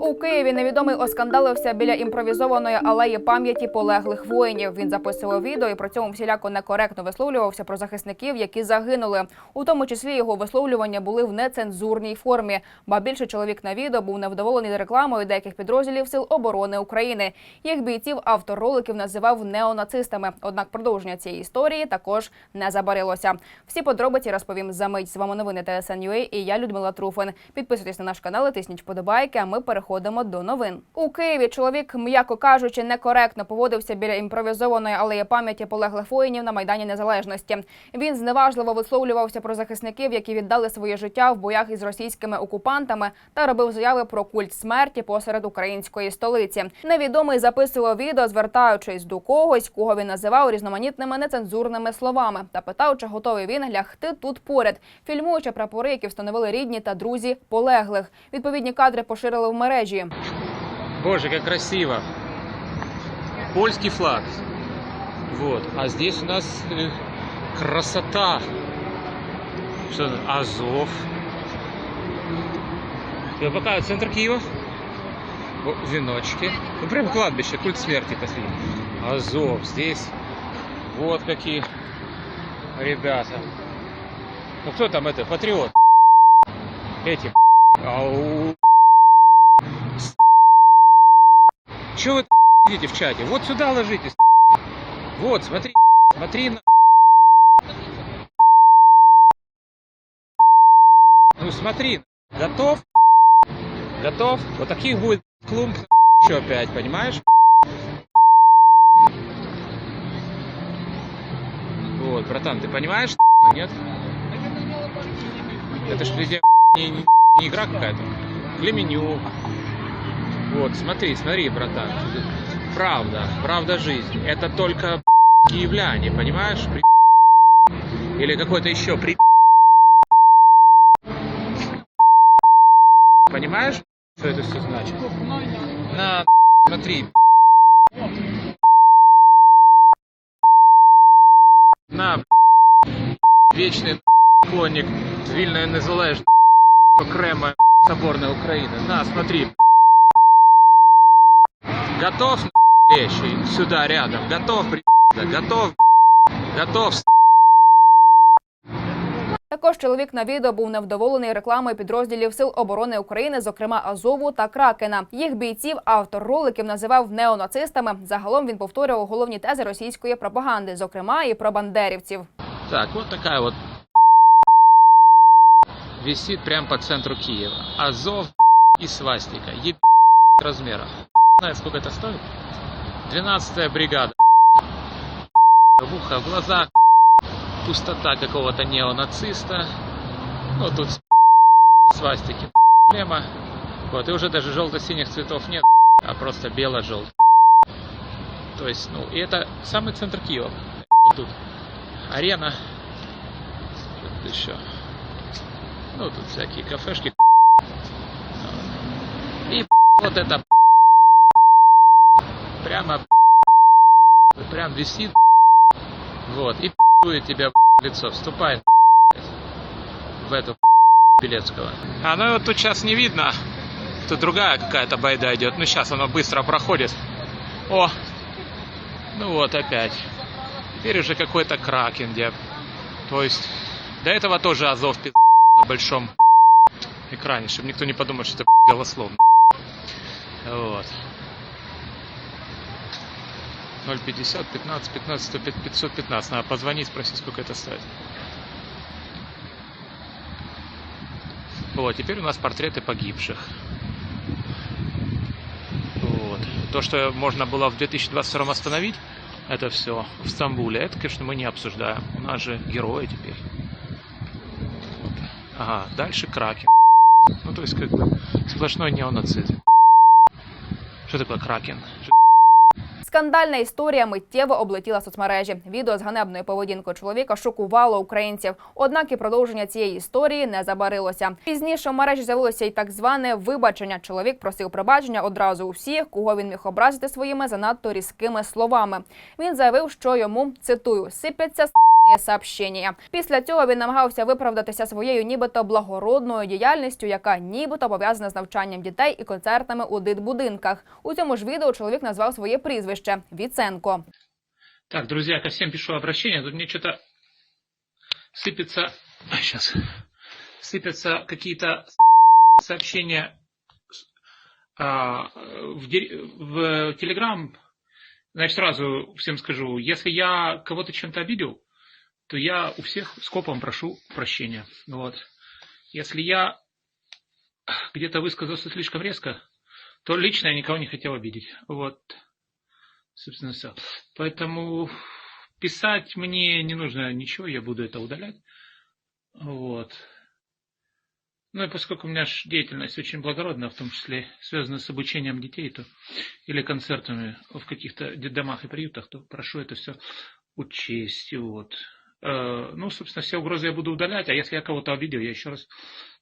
У Києві невідомий оскандалився біля імпровізованої алеї пам'яті полеглих воїнів. Він записував відео і при цьому всіляко некоректно висловлювався про захисників, які загинули. У тому числі його висловлювання були в нецензурній формі. Ба більше чоловік на відео був невдоволений рекламою деяких підрозділів Сил оборони України. Їх бійців автор роликів називав неонацистами. Однак продовження цієї історії також не забарилося. Всі подробиці розповім за мить. З вами новини ТСН.UA і я Людмила Труфин. Підписуйтесь на наш канал, тисніть вподобайки. А ми переходимо до новин. У Києві чоловік, м'яко кажучи, некоректно поводився біля імпровізованої алеї пам'яті полеглих воїнів на майдані Незалежності. Він зневажливо висловлювався про захисників, які віддали своє життя в боях із російськими окупантами, та робив заяви про культ смерті посеред української столиці. Невідомий записував відео, звертаючись до когось, кого він називав різноманітними нецензурними словами, та питав, чи готовий він лягти тут поряд, фільмуючи прапори, які встановили рідні та друзі полеглих. Відповідні кадри поширили в мережі. Боже, как красиво. Польский флаг. Вот. А здесь у нас э, красота. Что? Азов. Я пока центр Киева. Веночки. Ну прям кладбище, культ смерти посреди. Азов. Здесь вот какие ребята. Ну кто там это? Патриот. Эти. Ау. Че вы сидите в чате? Вот сюда ложитесь. Вот, смотри, смотри на... Ну смотри, готов? Готов? Вот таких будет клумб еще опять, понимаешь? Вот, братан, ты понимаешь, нет? Это ж не, не- не игра какая-то. Племенюк. Вот, смотри, смотри, братан. Правда, правда жизни. Это только киевляне, понимаешь? При- Или какой-то еще при... Понимаешь, что это все значит? На, смотри. На, вечный поклонник вільної незалежної окрема соборная Украины. На, смотри. Готов, лещий, сюда рядом. Готов, при... готов, готов. Також чоловік на відео був невдоволений рекламою підрозділів Сил оборони України, зокрема Азову та Кракена. Їх бійців автор роликів називав неонацистами. Загалом він повторював головні тези російської пропаганди, зокрема і про бандерівців. Так, вот такая вот висит прямо по центру Киева. Азов и свастика. Еб размера. Знает, сколько это стоит? 12 бригада. В ухо, в глаза. Пустота какого-то неонациста. Ну, тут свастики. Проблема. Вот, и уже даже желто-синих цветов нет, а просто бело-желтый. То есть, ну, и это самый центр Киева. Вот тут арена. Тут еще? Ну, тут всякие кафешки. И вот это прямо прям висит. Вот. И дует тебя лицо. Вступает в эту Белецкого. А ну вот тут сейчас не видно. Тут другая какая-то байда идет. Ну сейчас оно быстро проходит. О! Ну вот опять. Теперь уже какой-то кракен, где. То есть до этого тоже Азов пи*** на большом экране, чтобы никто не подумал, что это голословно. Вот. 050 15 15 105 515. Надо позвонить, спросить, сколько это стоит. Вот, теперь у нас портреты погибших. Вот. То, что можно было в 2022 остановить, это все в Стамбуле. Это, конечно, мы не обсуждаем. У нас же герои теперь. Вот. Ага, дальше Кракен. Ну, то есть, как бы, сплошной неонацизм. Что такое Кракен? Скандальна історія миттєво облетіла соцмережі. Відео з ганебною поведінкою чоловіка шокувало українців. Однак і продовження цієї історії не забарилося. Пізніше в мережі з'явилося й так зване вибачення. Чоловік просив пробачення одразу у всіх, кого він міг образити своїми занадто різкими словами. Він заявив, що йому цитую сипляться с**ні сообщення. Після цього він намагався виправдатися своєю нібито благородною діяльністю, яка нібито пов'язана з навчанням дітей і концертами у дитбудинках. У цьому ж відео чоловік назвав своє прізвище Віценко. Так, друзья, ко всем пишу обращение. Тут мне что-то сыпется... Сейчас. Сыпятся какие-то сообщения а, в, в Телеграм. Значит, сразу всем скажу, если я кого-то чем-то обидел, то я у всех скопом прошу прощения. Вот. Если я где-то высказался слишком резко, то лично я никого не хотел обидеть. Вот. Собственно, все. Поэтому писать мне не нужно ничего, я буду это удалять. Вот. Ну и поскольку у меня деятельность очень благородная, в том числе связанная с обучением детей, то или концертами в каких-то детдомах и приютах, то прошу это все учесть. Вот. Э, Ну, собственно, все угрозы я буду удалять, а если я кого-то обидел, я еще раз,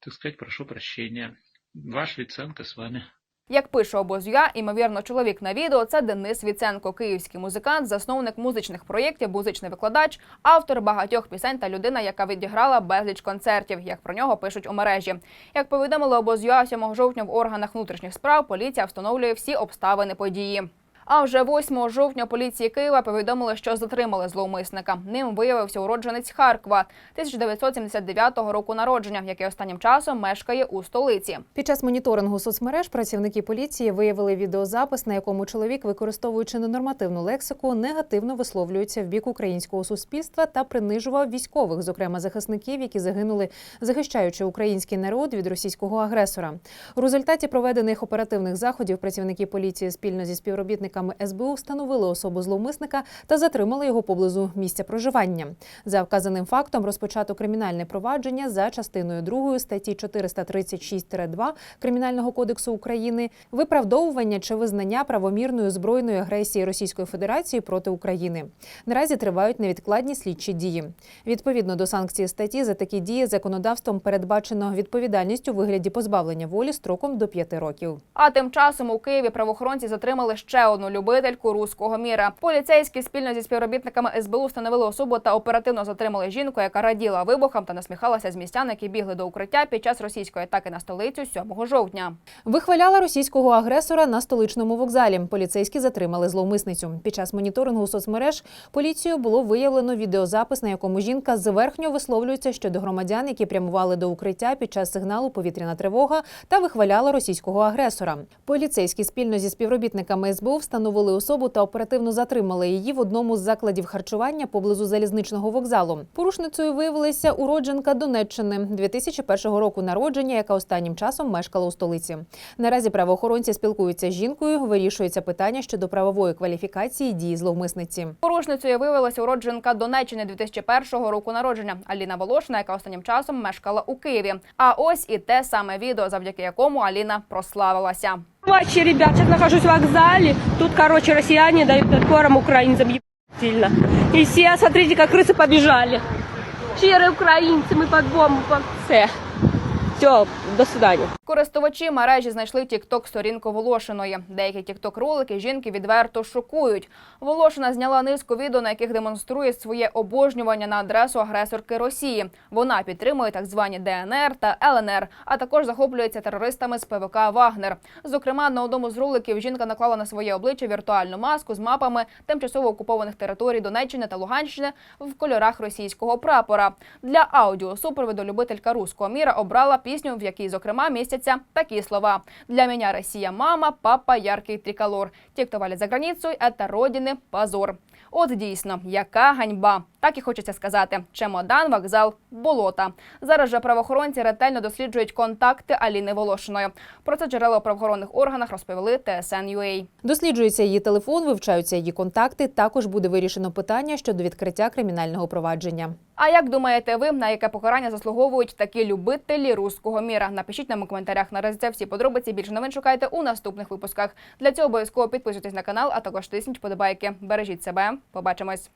так сказать, прошу прощения. Ваш Виценко с вами. Як пише обозюя, імовірно, чоловік на відео це Денис Віценко, київський музикант, засновник музичних проєктів, музичний викладач, автор багатьох пісень та людина, яка відіграла безліч концертів, як про нього пишуть у мережі. Як повідомили обозюа 7 жовтня в органах внутрішніх справ, поліція встановлює всі обставини події. А вже 8 жовтня поліції Києва повідомили, що затримали зловмисника. Ним виявився уродженець Харкова 1979 року народження, який останнім часом мешкає у столиці. Під час моніторингу соцмереж працівники поліції виявили відеозапис, на якому чоловік, використовуючи ненормативну лексику, негативно висловлюється в бік українського суспільства та принижував військових, зокрема захисників, які загинули, захищаючи український народ від російського агресора. У результаті проведених оперативних заходів працівники поліції спільно зі співробітниками СБУ встановили особу зловмисника та затримали його поблизу місця проживання. За вказаним фактом розпочато кримінальне провадження за частиною 2 статті 436-2 Кримінального кодексу України виправдовування чи визнання правомірної збройної агресії Російської Федерації проти України. Наразі тривають невідкладні слідчі дії. Відповідно до санкції статті за такі дії законодавством передбачено відповідальність у вигляді позбавлення волі строком до 5 років. А тим часом у Києві правоохоронці затримали ще одну любительку руського міра. Поліцейські спільно зі співробітниками СБУ встановили особу та оперативно затримали жінку, яка раділа вибухам та насміхалася з містян, які бігли до укриття під час російської атаки на столицю 7 жовтня. Вихваляла російського агресора на столичному вокзалі. Поліцейські затримали зловмисницю. Під час моніторингу соцмереж поліцією було виявлено відеозапис, на якому жінка зверхньо висловлюється щодо громадян, які прямували до укриття під час сигналу повітряна тривога та вихваляла російського агресора. Поліцейські спільно зі співробітниками СБУ встановили особу та оперативно затримали її в одному з закладів харчування поблизу залізничного вокзалу. Порушницею виявилася уродженка Донеччини 2001 року народження, яка останнім часом мешкала у столиці. Наразі правоохоронці спілкуються з жінкою. Вирішується питання щодо правової кваліфікації дії зловмисниці. Порушницею виявилася уродженка Донеччини 2001 року народження Аліна Волошина, яка останнім часом мешкала у Києві. А ось і те саме відео, завдяки якому Аліна прославилася. Матчи, ребят, сейчас нахожусь в вокзале. Тут, короче, россияне дают отпором украинцам ебать сильно. И все, смотрите, как крысы побежали. Щирые украинцы, мы под бомбу, под все. Все, до свидания. Користувачі мережі знайшли тікток сторінку Волошиної. Деякі тікток ролики жінки відверто шокують. Волошина зняла низку відео, на яких демонструє своє обожнювання на адресу агресорки Росії. Вона підтримує так звані ДНР та ЛНР, а також захоплюється терористами з ПВК Вагнер. Зокрема, на одному з роликів жінка наклала на своє обличчя віртуальну маску з мапами тимчасово окупованих територій Донеччини та Луганщини в кольорах російського прапора. Для аудіосупроводу любителька руського міра обрала пісню, в якій, зокрема, містяться такі слова: для мене Росія мама, папа, яркий триколор. Ті, хто валять за границею, це родини позор. От дійсно, яка ганьба. Так і хочеться сказати: чемодан, вокзал, болота. Зараз же правоохоронці ретельно досліджують контакти Аліни Волошиної. Про це джерела у правоохоронних органах розповіли TSN.ua. Досліджується її телефон, вивчаються її контакти. Також буде вирішено питання щодо відкриття кримінального провадження. А як думаєте ви, на яке покарання заслуговують такі любителі руського міра? Напишіть нам у коментарях. Наразі це всі подробиці. Більше новин шукайте у наступних випусках. Для цього обов'язково підписуйтесь на канал, а також тисніть подобайки. Бережіть себе. Побачимось.